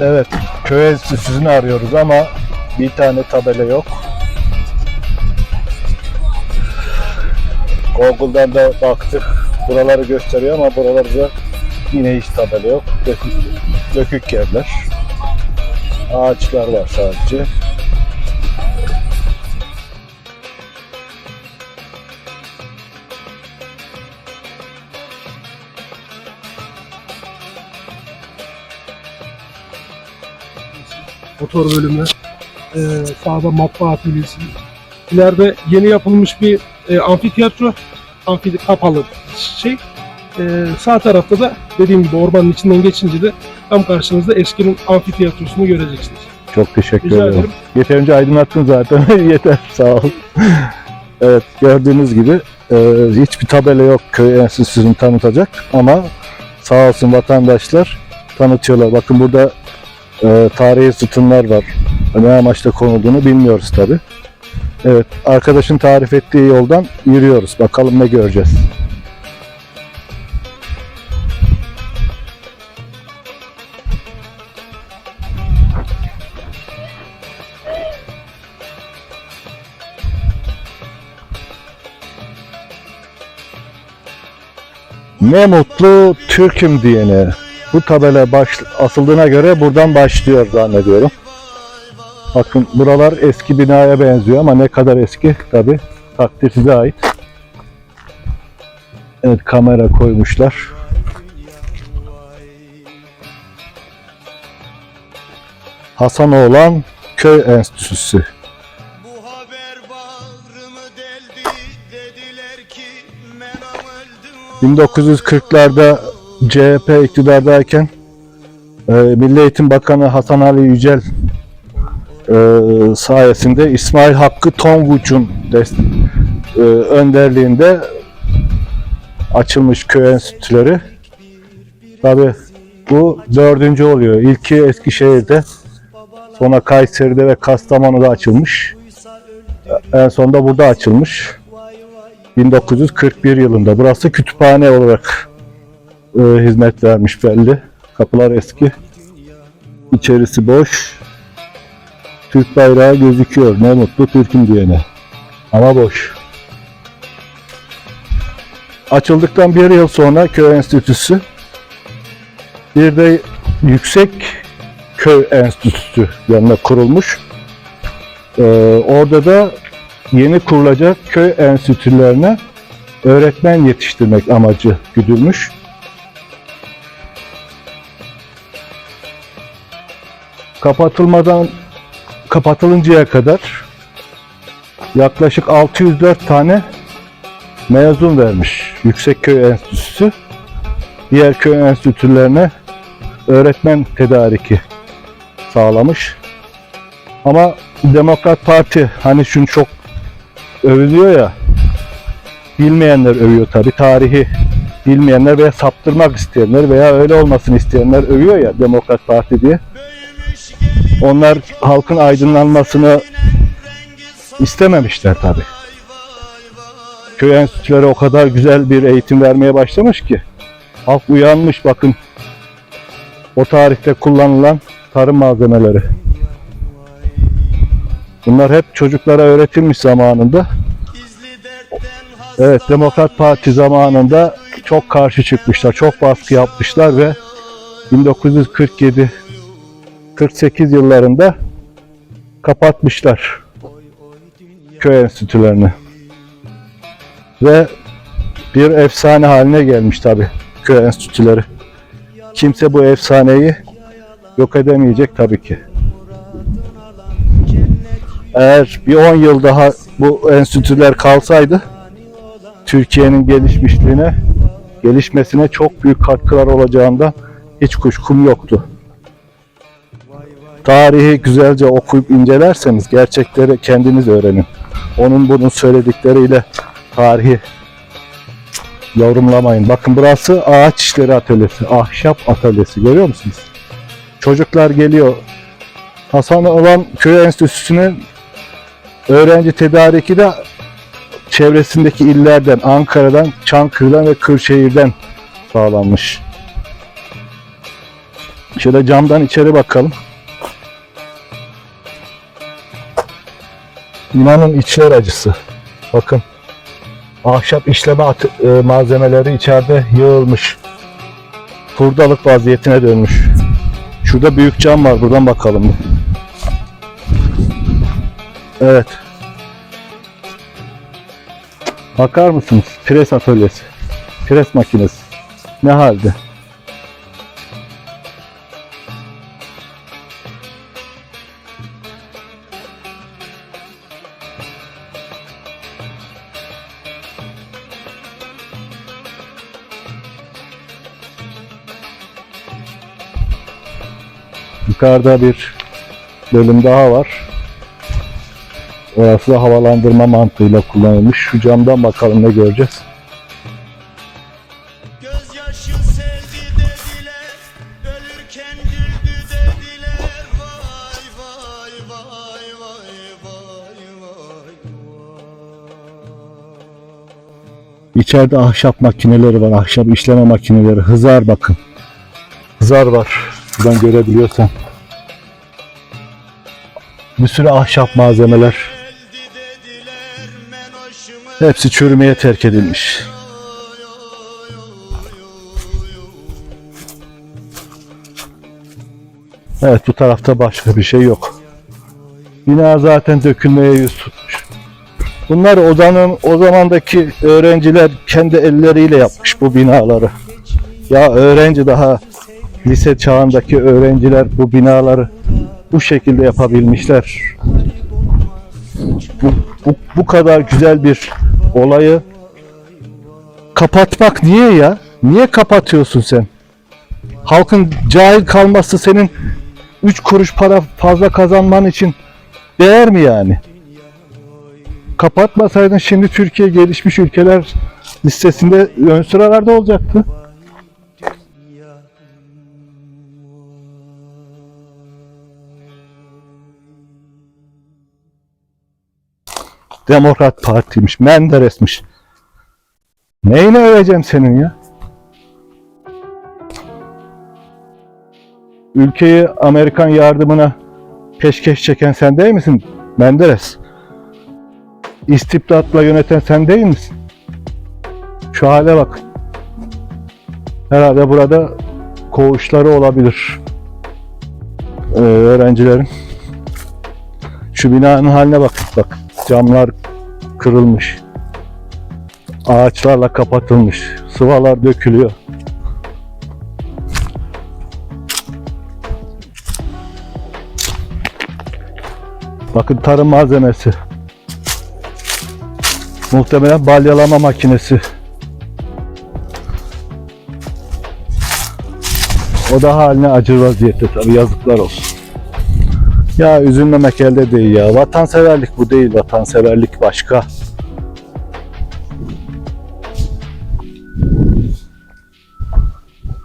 Evet, köy enstitüsünü arıyoruz ama bir tane tabela yok. Google'dan da baktık. Buraları gösteriyor ama buralarda yine hiç tabela yok. Dökük, yerler. Ağaçlar var sadece. motor bölümü, e, sağda matbaa atölyesi. İleride yeni yapılmış bir e, amfiteyatro, amfi kapalı şey. E, sağ tarafta da dediğim gibi ormanın içinden geçince de tam karşınızda eskinin amfiteyatrosunu göreceksiniz. Çok teşekkür Rica ederim. ederim. Yeterince aydınlattın zaten. Yeter. Sağ ol. evet gördüğünüz gibi e, hiçbir tabela yok köy enstitüsünü tanıtacak ama sağ olsun vatandaşlar tanıtıyorlar. Bakın burada e, tarihi sütunlar var. Ne amaçla konulduğunu bilmiyoruz tabi. Evet arkadaşın tarif ettiği yoldan yürüyoruz. Bakalım ne göreceğiz. Ne mutlu Türk'üm diyene. Bu tabela baş, asıldığına göre buradan başlıyor zannediyorum. Bakın buralar eski binaya benziyor ama ne kadar eski tabi takdir size ait. Evet kamera koymuşlar. Hasanoğlan Köy Enstitüsü. 1940'larda CHP iktidardayken e, Milli Eğitim Bakanı Hasan Ali Yücel e, sayesinde İsmail Hakkı Tonguç'un e, önderliğinde açılmış köy enstitüleri. Tabi bu dördüncü oluyor. İlki Eskişehir'de, sonra Kayseri'de ve Kastamonu'da açılmış. En sonunda burada açılmış. 1941 yılında. Burası kütüphane olarak e, hizmet vermiş belli. Kapılar eski. İçerisi boş. Türk bayrağı gözüküyor. Ne mutlu Türk'üm diyene. Ama boş. Açıldıktan bir yıl sonra köy enstitüsü bir de yüksek köy enstitüsü yanına kurulmuş. Ee, orada da yeni kurulacak köy enstitülerine öğretmen yetiştirmek amacı güdülmüş. Kapatılmadan kapatılıncaya kadar yaklaşık 604 tane mezun vermiş Yüksekköy Enstitüsü. Diğer köy enstitülerine öğretmen tedariki sağlamış. Ama Demokrat Parti hani şunu çok övülüyor ya bilmeyenler övüyor tabi tarihi bilmeyenler veya saptırmak isteyenler veya öyle olmasını isteyenler övüyor ya Demokrat Parti diye. Onlar halkın aydınlanmasını istememişler tabi. Köy enstitüleri o kadar güzel bir eğitim vermeye başlamış ki halk uyanmış bakın o tarihte kullanılan tarım malzemeleri. Bunlar hep çocuklara öğretilmiş zamanında. Evet Demokrat Parti zamanında çok karşı çıkmışlar, çok baskı yapmışlar ve 1947 48 yıllarında kapatmışlar köy enstitülerini. Ve bir efsane haline gelmiş tabi köy enstitüleri. Kimse bu efsaneyi yok edemeyecek tabii ki. Eğer bir 10 yıl daha bu enstitüler kalsaydı Türkiye'nin gelişmişliğine, gelişmesine çok büyük katkılar olacağından hiç kuşkum yoktu. Tarihi güzelce okuyup incelerseniz gerçekleri kendiniz öğrenin. Onun bunun söyledikleriyle tarihi yorumlamayın. Bakın burası ağaç işleri atölyesi, ahşap atölyesi görüyor musunuz? Çocuklar geliyor. Hasan olan köy enstitüsünün öğrenci tedariki de çevresindeki illerden, Ankara'dan, Çankırı'dan ve Kırşehir'den sağlanmış. Şöyle camdan içeri bakalım. İnanın içler acısı. Bakın. Ahşap işleme e, malzemeleri içeride yığılmış. Hurdalık vaziyetine dönmüş. Şurada büyük cam var. Buradan bakalım. Evet. Bakar mısınız? Pres atölyesi. Pres makinesi. Ne halde? Yukarıda bir bölüm daha var. Orası da havalandırma mantığıyla kullanılmış. Şu camdan bakalım ne göreceğiz. İçeride ahşap makineleri var. Ahşap işleme makineleri. Hızar bakın. Hızar var. Buradan görebiliyorsan. Bir sürü ahşap malzemeler. Hepsi çürümeye terk edilmiş. Evet bu tarafta başka bir şey yok. Bina zaten dökülmeye yüz tutmuş. Bunlar odanın o zamandaki öğrenciler kendi elleriyle yapmış bu binaları. Ya öğrenci daha lise çağındaki öğrenciler bu binaları bu şekilde yapabilmişler. Bu, bu, bu kadar güzel bir olayı kapatmak niye ya? Niye kapatıyorsun sen? Halkın cahil kalması senin 3 kuruş para fazla kazanman için değer mi yani? Kapatmasaydın şimdi Türkiye gelişmiş ülkeler listesinde ön sıralarda olacaktı. Demokrat Parti'ymiş, Menderes'miş. Neyine öveceğim senin ya? Ülkeyi Amerikan yardımına peşkeş çeken sen değil misin Menderes? İstibdatla yöneten sen değil misin? Şu hale bak. Herhalde burada koğuşları olabilir. Ee, öğrencilerin. Şu binanın haline bak. Bak camlar kırılmış. Ağaçlarla kapatılmış. Sıvalar dökülüyor. Bakın tarım malzemesi. Muhtemelen balyalama makinesi. O da haline acır vaziyette tabi yazıklar olsun. Ya üzülmemek elde değil ya. Vatanseverlik bu değil. Vatanseverlik başka.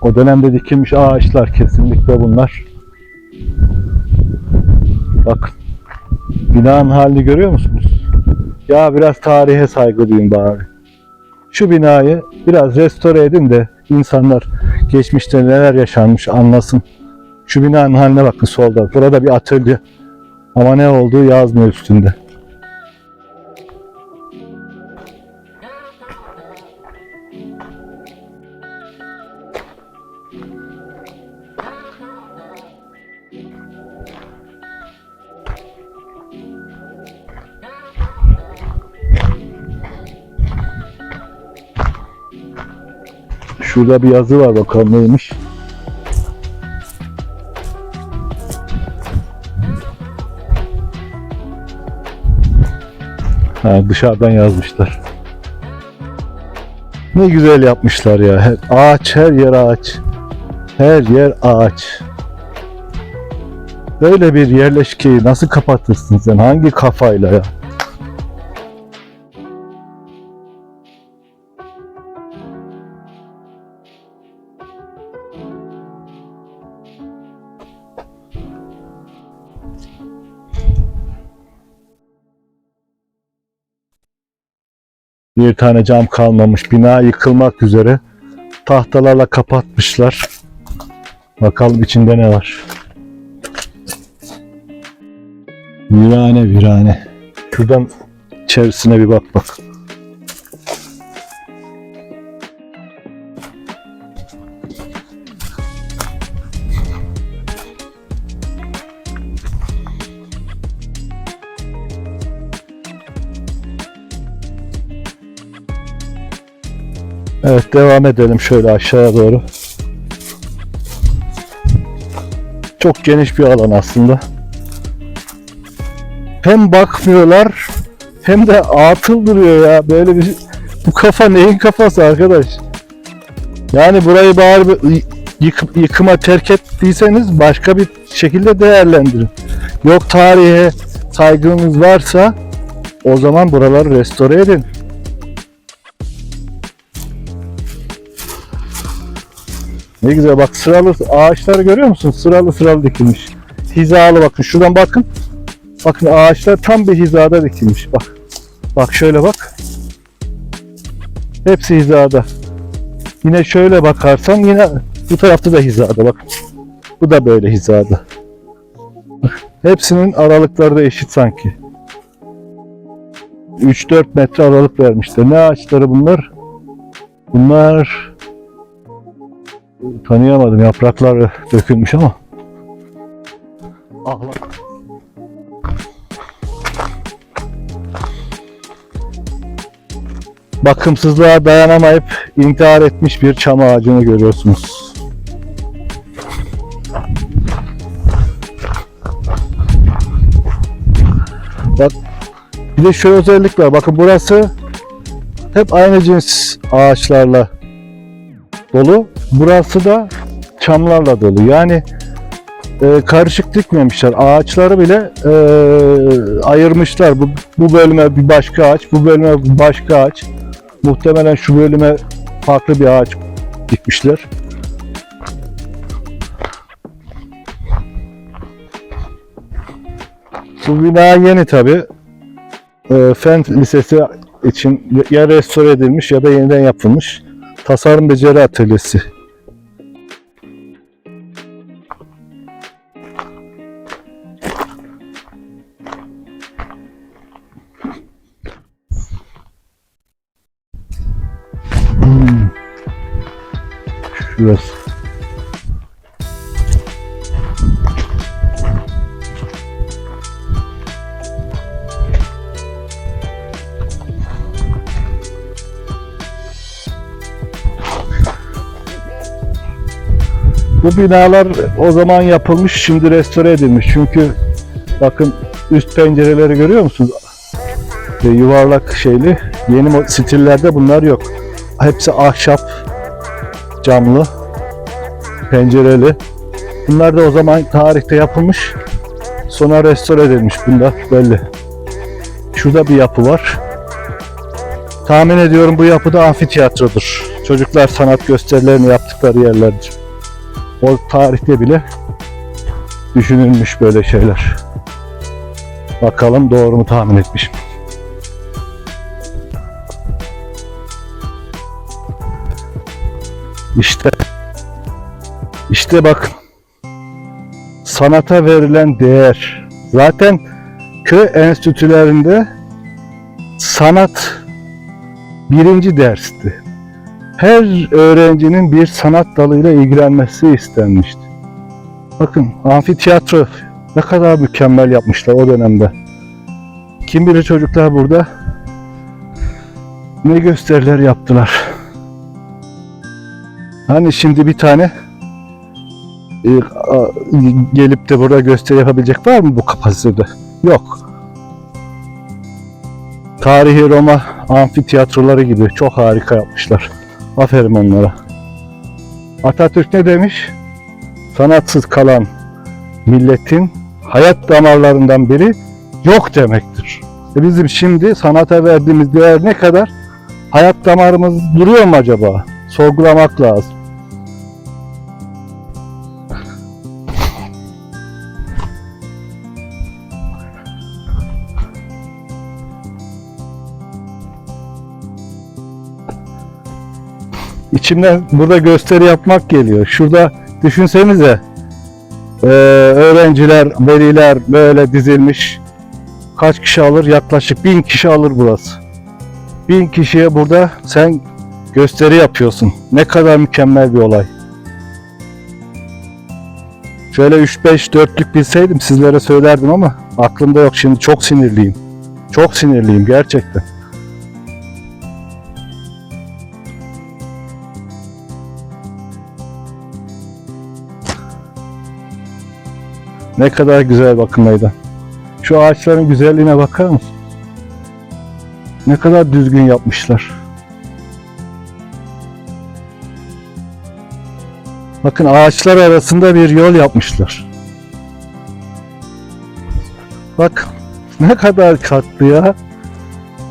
O dönemde dikilmiş ağaçlar kesinlikle bunlar. Bakın. Binanın halini görüyor musunuz? Ya biraz tarihe saygı duyun bari. Şu binayı biraz restore edin de insanlar geçmişte neler yaşanmış anlasın. Şu binanın haline bakın solda. Burada bir atölye. Ama ne olduğu yazmıyor üstünde. Şurada bir yazı var bakalım neymiş. Ha, dışarıdan yazmışlar. Ne güzel yapmışlar ya. Her, ağaç her yer ağaç. Her yer ağaç. Böyle bir yerleşkeyi nasıl kapatırsın sen? Hangi kafayla ya? Bir tane cam kalmamış. Bina yıkılmak üzere. Tahtalarla kapatmışlar. Bakalım içinde ne var. Virane virane. Şuradan içerisine bir bak bak. Devam edelim şöyle aşağıya doğru. Çok geniş bir alan aslında. Hem bakmıyorlar hem de atıl duruyor ya. Böyle bir bu kafa neyin kafası arkadaş? Yani burayı bari bir yık- yıkıma terk ettiyseniz başka bir şekilde değerlendirin. Yok tarihe saygınız varsa o zaman buraları restore edin. Ne güzel bak sıralı ağaçları görüyor musun? Sıralı sıralı dikilmiş. Hizalı bakın şuradan bakın. Bakın ağaçlar tam bir hizada dikilmiş. Bak. Bak şöyle bak. Hepsi hizada. Yine şöyle bakarsan yine bu tarafta da hizada bak. Bu da böyle hizada. Hepsinin aralıkları da eşit sanki. 3-4 metre aralık vermişler. Ne ağaçları bunlar? Bunlar tanıyamadım. Yaprakları dökülmüş ama. Ahlak. Bakımsızlığa dayanamayıp intihar etmiş bir çam ağacını görüyorsunuz. Bak bir de şu özellik var. Bakın burası hep aynı cins ağaçlarla dolu. Burası da çamlarla dolu. Yani e, karışık dikmemişler. Ağaçları bile e, ayırmışlar. Bu, bu bölüme bir başka ağaç, bu bölüme bir başka ağaç. Muhtemelen şu bölüme farklı bir ağaç dikmişler. Bu bina yeni tabi. E, Fen Lisesi için ya restore edilmiş ya da yeniden yapılmış. Tasarım Beceri Atölyesi. Şurası. Bu binalar o zaman yapılmış, şimdi restore edilmiş. Çünkü bakın üst pencereleri görüyor musunuz? Ve yuvarlak şeyli. Yeni stillerde bunlar yok. Hepsi ahşap, camlı, pencereli. Bunlar da o zaman tarihte yapılmış. Sonra restore edilmiş. Bunlar belli. Şurada bir yapı var. Tahmin ediyorum bu yapıda amfiteyatrodur. Çocuklar sanat gösterilerini yaptıkları yerlerdir. O tarihte bile düşünülmüş böyle şeyler. Bakalım doğru mu tahmin etmişim. İşte işte bak sanata verilen değer. Zaten köy enstitülerinde sanat birinci dersti her öğrencinin bir sanat dalıyla ilgilenmesi istenmişti. Bakın amfiteyatro ne kadar mükemmel yapmışlar o dönemde. Kim bilir çocuklar burada ne gösteriler yaptılar. Hani şimdi bir tane gelip de burada gösteri yapabilecek var mı bu kapasitede? Yok. Tarihi Roma amfiteyatroları gibi çok harika yapmışlar. Aferin onlara. Atatürk ne demiş? Sanatsız kalan milletin hayat damarlarından biri yok demektir. E bizim şimdi sanata verdiğimiz değer ne kadar? Hayat damarımız duruyor mu acaba? Sorgulamak lazım. İçimden burada gösteri yapmak geliyor. Şurada düşünsenize eee, öğrenciler, veliler böyle dizilmiş. Kaç kişi alır? Yaklaşık bin kişi alır burası. Bin kişiye burada sen gösteri yapıyorsun. Ne kadar mükemmel bir olay. Şöyle 3-5 dörtlük bilseydim sizlere söylerdim ama aklımda yok şimdi çok sinirliyim. Çok sinirliyim gerçekten. Ne kadar güzel bakın meydan. Şu ağaçların güzelliğine bakar mısın? Ne kadar düzgün yapmışlar. Bakın ağaçlar arasında bir yol yapmışlar. Bak ne kadar katlı ya.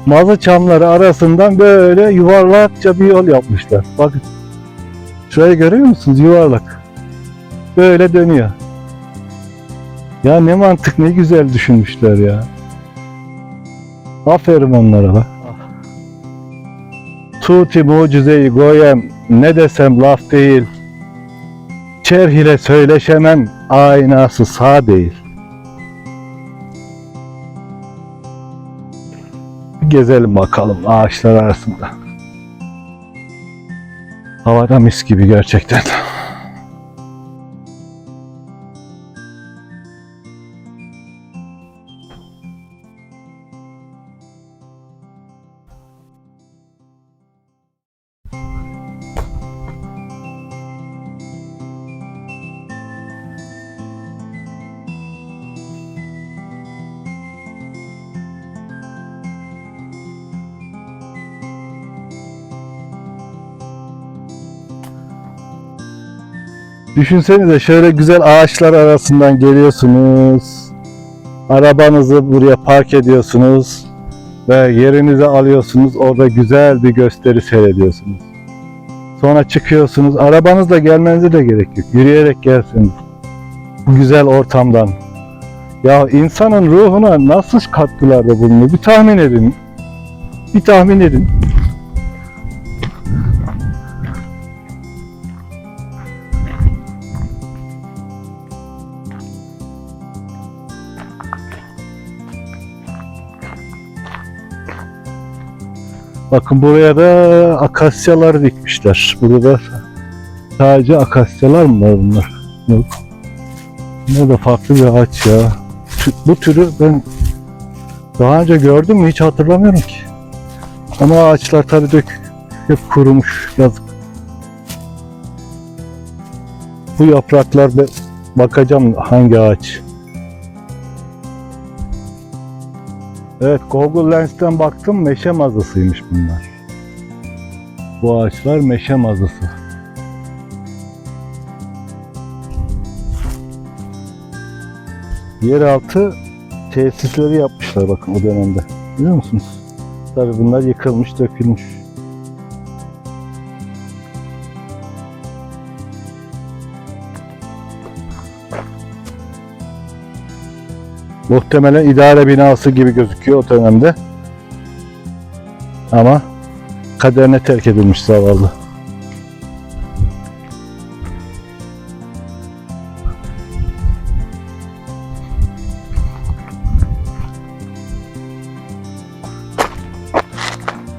Mazı çamları arasından böyle yuvarlakça bir yol yapmışlar. Bakın. Şurayı görüyor musunuz? Yuvarlak. Böyle dönüyor. Ya ne mantık ne güzel düşünmüşler ya. Aferin onlara bak. Tuti mucizeyi goyem ne desem laf değil. Çerh ile söyleşemem aynası sağ değil. Gezelim bakalım ağaçlar arasında. Havada mis gibi gerçekten. Düşünsenize şöyle güzel ağaçlar arasından geliyorsunuz. Arabanızı buraya park ediyorsunuz ve yerinize alıyorsunuz. Orada güzel bir gösteri seyrediyorsunuz. Sonra çıkıyorsunuz. Arabanızla gelmenize de gerek yok. Yürüyerek gelsiniz. Bu güzel ortamdan. Ya insanın ruhuna nasıl katkılarda bulunuyor? Bir tahmin edin. Bir tahmin edin. Bakın buraya da akasyalar dikmişler. Burada sadece akasyalar mı var bunlar? Yok. Ne de farklı bir ağaç ya. Bu türü ben daha önce gördüm mü hiç hatırlamıyorum ki. Ama ağaçlar tabii dök hep kurumuş yazık. Bu yapraklar bakacağım hangi ağaç. Evet Google Lens'ten baktım meşe mazısıymış bunlar. Bu ağaçlar meşe mazısı. Yeraltı tesisleri yapmışlar bakın o dönemde. Biliyor musunuz? Tabii bunlar yıkılmış, dökülmüş. Muhtemelen idare binası gibi gözüküyor o dönemde. Ama kaderine terk edilmiş zavallı.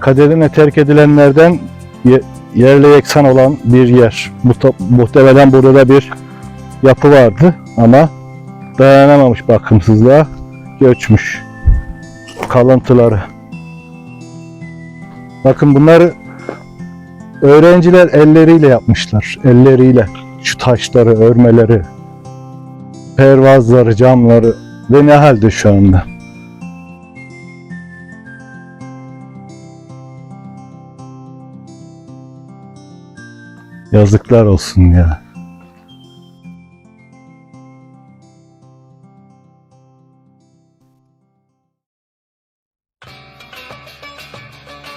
Kaderine terk edilenlerden ye- yerle yeksan olan bir yer. Muhte- Muhtemelen burada da bir yapı vardı ama dayanamamış bakımsızlığa göçmüş kalıntıları. Bakın bunları öğrenciler elleriyle yapmışlar. Elleriyle şu taşları, örmeleri, pervazları, camları ve ne halde şu anda. Yazıklar olsun ya.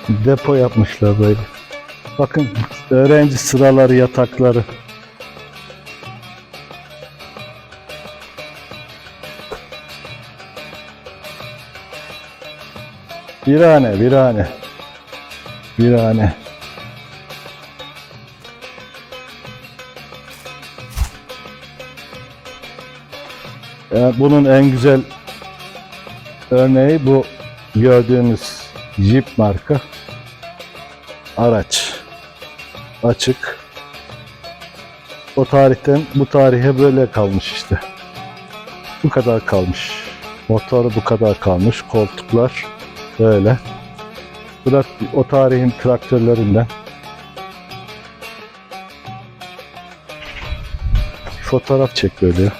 Depo yapmışlar böyle. Bakın öğrenci sıraları, yatakları. Bir anne, bir Virane, virane. Virane. Yani bunun en güzel örneği bu gördüğünüz Jeep marka araç. Açık. O tarihten bu tarihe böyle kalmış işte. Bu kadar kalmış. Motoru bu kadar kalmış. Koltuklar böyle. Bu da o tarihin traktörlerinden. Fotoğraf çek böyle.